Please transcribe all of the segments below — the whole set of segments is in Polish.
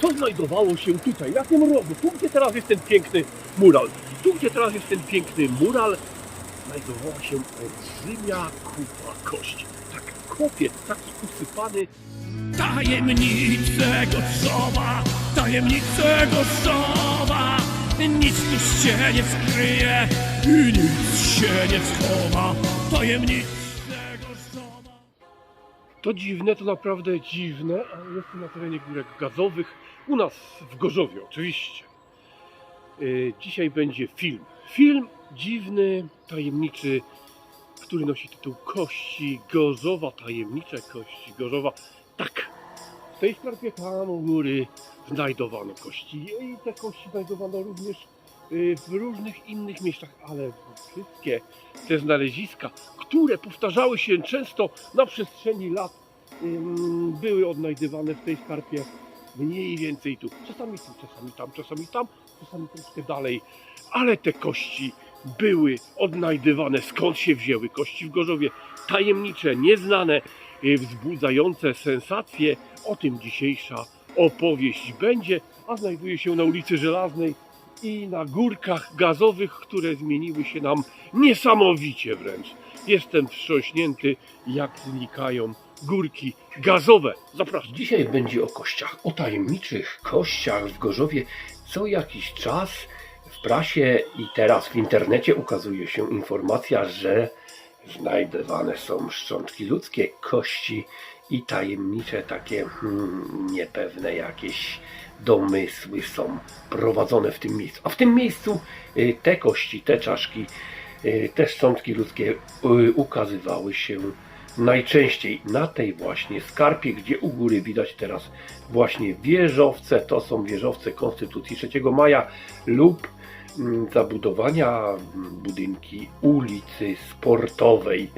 co znajdowało się tutaj, na tym rogu, tu gdzie teraz jest ten piękny mural. Tu gdzie teraz jest ten piękny mural, znajdowała się olbrzymia kupa kości. Tak, kopiec taki usypany. Tajemnice Gorszowa, tajemnice Gorszowa Nic tu się nie skryje i nic się nie schowa. Tajemnice Gorszowa To dziwne, to naprawdę dziwne, ale jest to na terenie górek gazowych, u nas w Gorzowie oczywiście. Yy, Dzisiaj będzie film. Film dziwny, tajemniczy, który nosi tytuł Kości Gorzowa, tajemnicze Kości Gorzowa. Tak, w tej skarpie tam u góry znajdowano kości i te kości znajdowano również yy, w różnych innych miejscach, ale wszystkie te znaleziska, które powtarzały się często na przestrzeni lat, były odnajdywane w tej skarpie mniej więcej tu. Czasami tu, czasami tam, czasami tam, czasami troszkę dalej, ale te kości były odnajdywane. Skąd się wzięły kości w Gorzowie? Tajemnicze, nieznane, y, wzbudzające sensacje. O tym dzisiejsza opowieść będzie, a znajduje się na ulicy Żelaznej i na górkach gazowych, które zmieniły się nam niesamowicie wręcz. Jestem wstrząśnięty, jak znikają górki gazowe. Zapraszam. Dzisiaj będzie o kościach, o tajemniczych kościach w Gorzowie. Co jakiś czas w prasie i teraz w internecie ukazuje się informacja, że znajdowane są szczątki ludzkie, kości i tajemnicze takie hmm, niepewne jakieś domysły są prowadzone w tym miejscu. A w tym miejscu y, te kości, te czaszki, y, te szczątki ludzkie y, ukazywały się najczęściej na tej właśnie skarpie, gdzie u góry widać teraz właśnie wieżowce. To są wieżowce Konstytucji 3 maja lub mm, zabudowania mm, budynki ulicy Sportowej.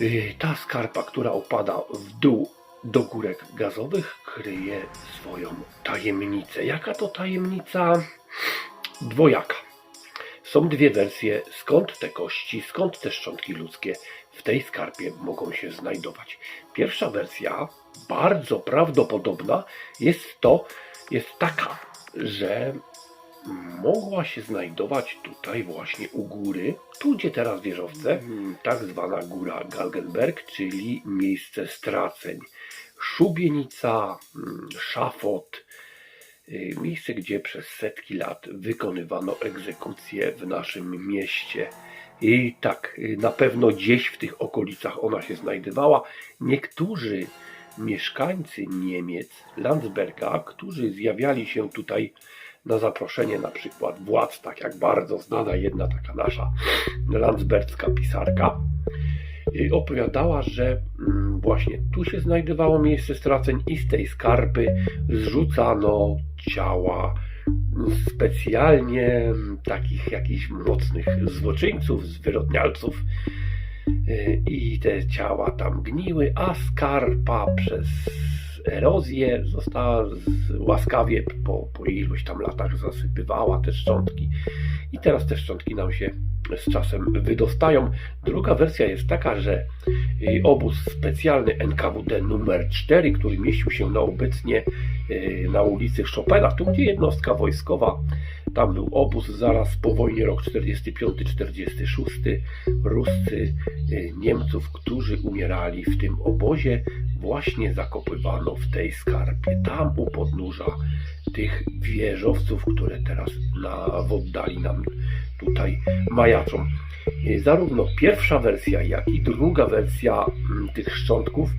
Y, Ta skarpa, która opada w dół do górek gazowych, kryje swoją tajemnicę. Jaka to tajemnica? Dwojaka. Są dwie wersje, skąd te kości, skąd te szczątki ludzkie w tej skarpie mogą się znajdować. Pierwsza wersja, bardzo prawdopodobna, jest to, jest taka, że mogła się znajdować tutaj właśnie u góry, tu gdzie teraz wieżowce, mm, tak zwana góra Galgenberg, czyli miejsce straceń. Szubienica, mm, szafot, y, miejsce, gdzie przez setki lat wykonywano egzekucje w naszym mieście. I tak, y, na pewno gdzieś w tych okolicach ona się znajdowała. Niektórzy mieszkańcy Niemiec, Landsberga, którzy zjawiali się tutaj na zaproszenie na przykład władz, tak jak bardzo znana jedna taka nasza landsbergska pisarka, y, opowiadała, że mm, właśnie tu się znajdowało miejsce straceń i z tej skarpy zrzucano ciała specjalnie takich jakichś mocnych złoczyńców, zwyrodnialców y, i te ciała tam gniły, a skarpa przez erozję została łaskawie po, po iluś tam latach zasypywała te szczątki i teraz te szczątki nam się z czasem wydostają. Druga wersja jest taka, że y, obóz specjalny NKWD numer 4, który mieścił się na obecnie y, na ulicy Chopina, tu gdzie jednostka wojskowa, tam był obóz zaraz po wojnie rok 45-46, Ruscy y, Niemców, którzy umierali w tym obozie, właśnie zakopywano w tej skarpie, tam u podnóża tych wieżowców, które teraz na, w oddali nam tutaj majaczą. Y, Zarówno pierwsza wersja, jak i druga wersja mm, tych szczątków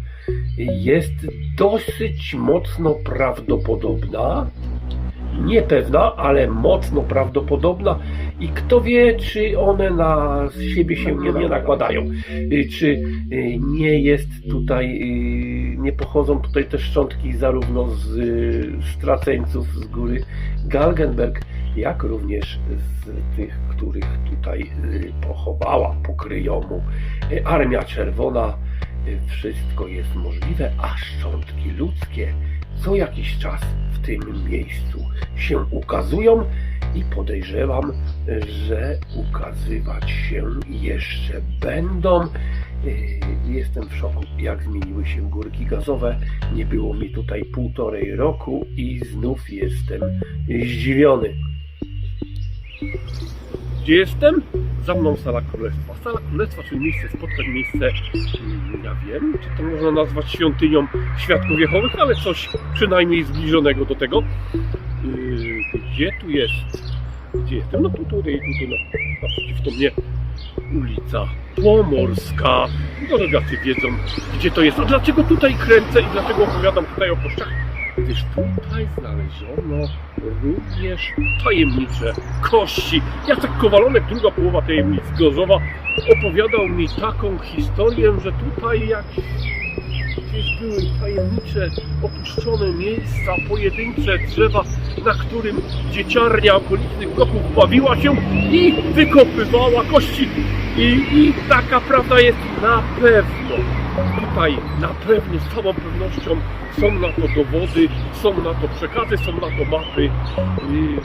jest dosyć mocno prawdopodobna. Niepewna, ale mocno prawdopodobna i kto wie, czy one na siebie się nie, nie nakładają. Y, Czy y, nie jest tutaj, y, nie pochodzą tutaj te szczątki zarówno z straceńców z góry Galgenberg, jak również z tych, których tutaj pochowała pokryjomu y, Armia Czerwona. Wszystko jest możliwe, a szczątki ludzkie co jakiś czas w tym miejscu się ukazują i podejrzewam, że ukazywać się jeszcze będą. Yy, Jestem w szoku, jak zmieniły się górki gazowe. Nie było mi tutaj półtorej roku i znów jestem zdziwiony. Gdzie jestem? Za mną Sala Królestwa. Sala Królestwa, czyli miejsce spotkań, miejsce, mm, ja wiem, czy to można nazwać świątynią Świadków Jehowych, ale coś przynajmniej zbliżonego do tego. Yy, Gdzie tu jest? Gdzie jestem? No tu, tutaj, tutaj, no, naprzeciwko mnie ulica Pomorska. Dorogacy wiedzą, gdzie to jest. A dlaczego tutaj kręcę i dlaczego opowiadam tutaj o kościach? Gdyż tutaj znaleziono również tajemnicze kości. Jacek Kowalonek, druga połowa tajemnic Gorzowa, opowiadał mi taką historię, że tutaj jak gdzieś były tajemnicze, opuszczone miejsca, pojedyncze drzewa, na którym dzieciarnia okolicznych bloków bawiła się i wykopywała kości. I, I taka prawda jest na pewno. Tutaj na pewno, z całą pewnością są na to dowody, są na to przekazy, są na to mapy. I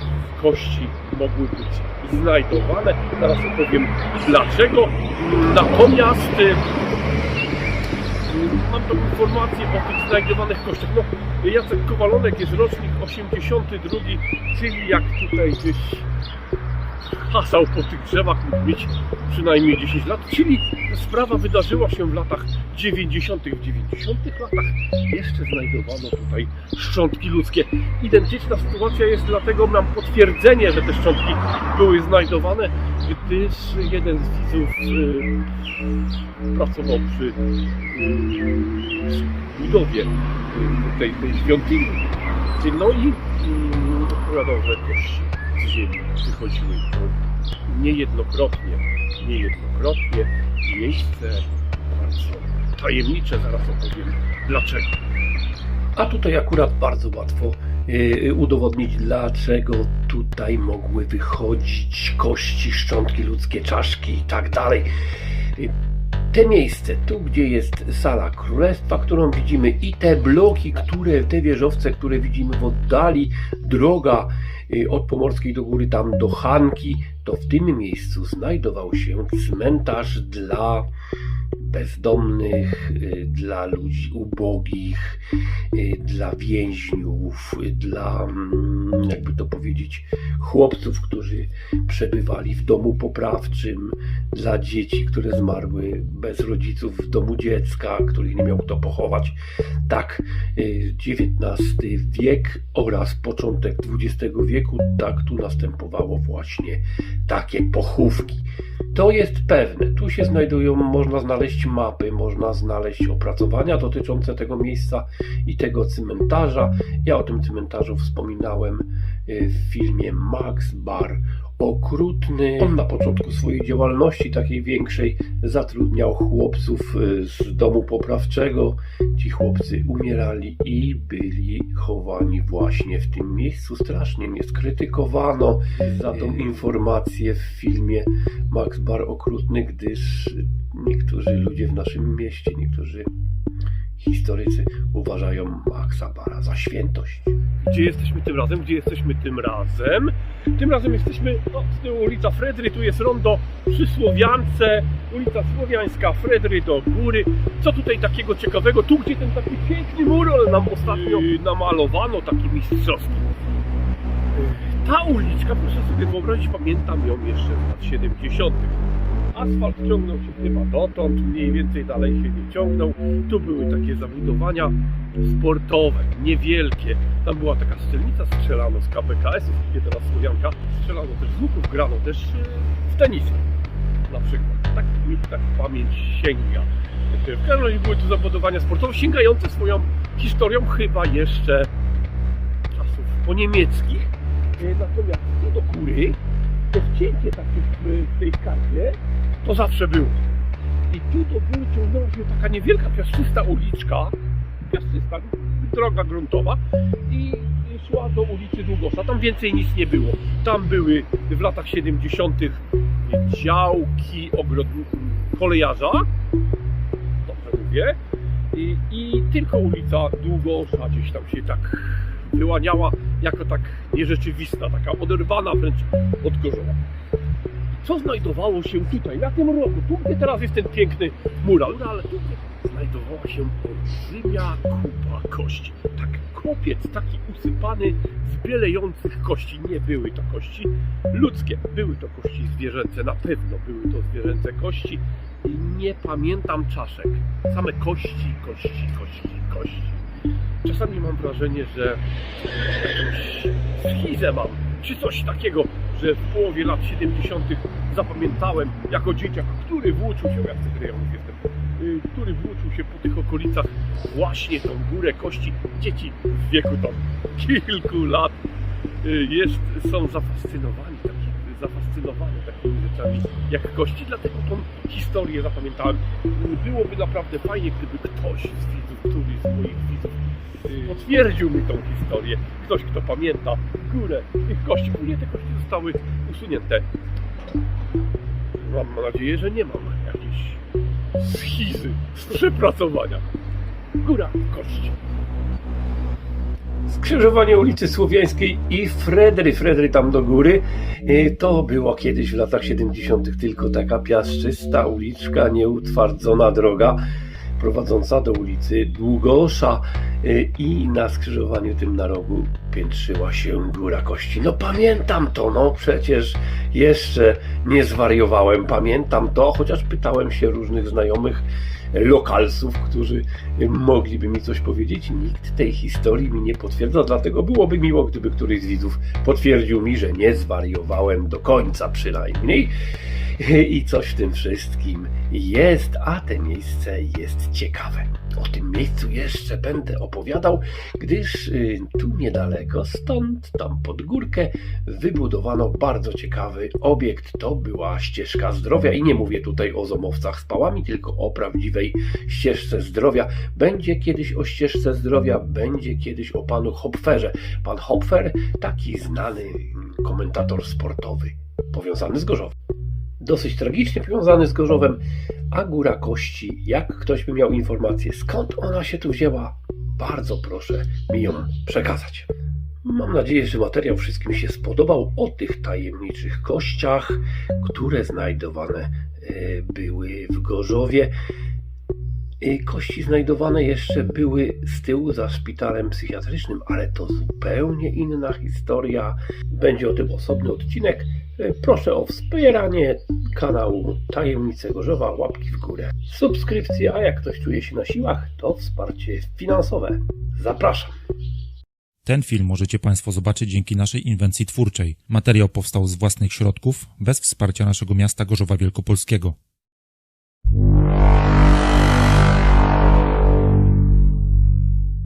kości mogły być znajdowane. Zaraz opowiem dlaczego. Natomiast y, Mam tą informację o tych znajdowanych kościach. No, Jacek Kowalonek jest rocznik 82, czyli jak tutaj gdzieś hasał po tych drzewach mógł mieć przynajmniej 10 lat, czyli sprawa wydarzyła się w latach 90. W 90. latach jeszcze znajdowano tutaj szczątki ludzkie. Identyczna sytuacja jest dlatego mam potwierdzenie, że te szczątki były znajdowane, gdyż jeden z widzów y, pracował przy y, budowie y, tej, tej świątyni. No i opowiadał, że kości z ziemi wychodziły to niejednokrotnie, niejednokrotnie miejsce bardzo tajemnicze, zaraz opowiem dlaczego. A tutaj akurat bardzo łatwo yy, udowodnić, dlaczego tutaj mogły wychodzić kości, szczątki ludzkie, czaszki i tak dalej. Yy, te miejsce, tu gdzie jest sala królestwa, którą widzimy i te bloki, które, te wieżowce, które widzimy w oddali, droga y, od Pomorskiej do góry tam do Hanki, to w tym miejscu znajdował się cmentarz dla bezdomnych, y, dla ludzi ubogich, y, dla więźniów, y, dla, mm, jakby to powiedzieć, chłopców, którzy przebywali w domu poprawczym, dla dzieci, które zmarły bez rodziców w domu dziecka, których nie miał kto pochować. Tak, XIX wiek oraz początek XX wieku, tak tu następowało właśnie takie pochówki. To jest pewne. Tu się znajdują, można znaleźć mapy, można znaleźć opracowania dotyczące tego miejsca i tego cmentarza. Ja o tym cmentarzu wspominałem y, w filmie Max Bar Okrutny. On na początku swojej działalności takiej większej zatrudniał chłopców y, z domu poprawczego. Ci chłopcy umierali i byli chowani właśnie w tym miejscu. Strasznie mnie skrytykowano za tą informację w filmie Max Bar Okrutny, gdyż niektórzy ludzie w naszym mieście, niektórzy historycy uważają Maxa Bara za świętość. Gdzie jesteśmy tym razem? Gdzie jesteśmy tym razem? Tym razem jesteśmy no, z tyłu ulica Fredry, tu jest rondo przy Słowiance, ulica Słowiańska, Fredry do góry. Co tutaj takiego ciekawego? Tu, gdzie ten taki piękny mural nam ostatnio yy, namalowano, taki mistrzowski. Ta uliczka, proszę sobie wyobrazić, pamiętam ją jeszcze z lat 70. Asfalt ciągnął się chyba dotąd, mniej więcej dalej się nie ciągnął. Tu były takie zabudowania sportowe, niewielkie. Tam była taka strzelnica, strzelano z KPKS-ów, gdzie teraz Słowianka. Strzelano też z łuków, grano też e, w tenisy na przykład. Tak mi tak pamięć sięga. W każdym razie były tu zabudowania sportowe, sięgające swoją historią chyba jeszcze czasów poniemieckich. E, Natomiast tu do góry to wcięcie takie w, tej skarpie to zawsze było. I tu do góry ciągnęła się taka niewielka piaszczysta uliczka, piaszczysta, droga gruntowa i szła do ulicy Długosza. Tam więcej nic nie było. Tam były w latach 70. działki ogród kolejarza, dobrze mówię, i, i tylko ulica Długosza gdzieś tam się tak wyłaniała jako tak nierzeczywista, taka oderwana wręcz od Gorzowa. Co znajdowało się tutaj, na tym rogu, tu gdzie teraz jest ten piękny mural, ale tutaj znajdowała się olbrzymia kupa kości. Tak, kopiec taki usypany z bielejących kości. Nie były to kości ludzkie, były to kości zwierzęce, na pewno były to zwierzęce kości. I nie pamiętam czaszek. Same kości, kości, kości, kości. Czasami mam wrażenie, że jakąś schizę mam, czy coś takiego, że w połowie lat 70. zapamiętałem jako dzieciak, który włóczył się, jak z rejonów jestem, y, który włóczył się po tych okolicach właśnie tą górę kości. Dzieci w wieku tam kilku lat y, jest, są zafascynowani, taki, zafascynowane takimi rzeczami jak kości, dlatego tą historię zapamiętałem. Byłoby naprawdę fajnie, gdyby ktoś z widzów, któryś z moich widzów potwierdził mi tą historię. Ktoś, kto pamięta górę tych kości. Później te kości zostały usunięte. Mam nadzieję, że nie mam jakiejś schizy z przepracowania. Góra kości. Skrzyżowanie ulicy Słowiańskiej i Fredry, Fredry tam do góry. Y, To było kiedyś w latach 70. tylko taka piaszczysta uliczka, nieutwardzona droga prowadząca do ulicy Długosza y, i na skrzyżowaniu tym na rogu piętrzyła się Góra Kości. No pamiętam to, no przecież jeszcze nie zwariowałem, pamiętam to, chociaż pytałem się różnych znajomych lokalsów, którzy y, mogliby mi coś powiedzieć. Nikt tej historii mi nie potwierdza, dlatego byłoby miło, gdyby któryś z widzów potwierdził mi, że nie zwariowałem do końca przynajmniej. I coś w tym wszystkim jest, a te miejsce jest ciekawe. O tym miejscu jeszcze będę opowiadał, gdyż y, tu niedaleko, stąd tam pod górkę, wybudowano bardzo ciekawy obiekt. To była ścieżka zdrowia i nie mówię tutaj o zomowcach z pałami, tylko o prawdziwej ścieżce zdrowia. Będzie kiedyś o ścieżce zdrowia, będzie kiedyś o panu Hopferze. Pan Hopfer, taki znany komentator sportowy, powiązany z Gorzowem dosyć tragicznie powiązany z Gorzowem, a Góra Kości, jak ktoś by miał informację, skąd ona się tu wzięła, bardzo proszę mi ją przekazać. Mam nadzieję, że materiał wszystkim się spodobał o tych tajemniczych kościach, które znajdowane e, były w Gorzowie. E, Kości znajdowane jeszcze były z tyłu za szpitalem psychiatrycznym, ale to zupełnie inna historia. Będzie o tym osobny odcinek. Proszę o wspieranie kanału Tajemnice Gorzowa, łapki w górę, subskrypcje, a jak ktoś czuje się na siłach, to wsparcie finansowe. Zapraszam. Ten film możecie Państwo zobaczyć dzięki naszej inwencji twórczej. Materiał powstał z własnych środków, bez wsparcia naszego miasta Gorzowa Wielkopolskiego.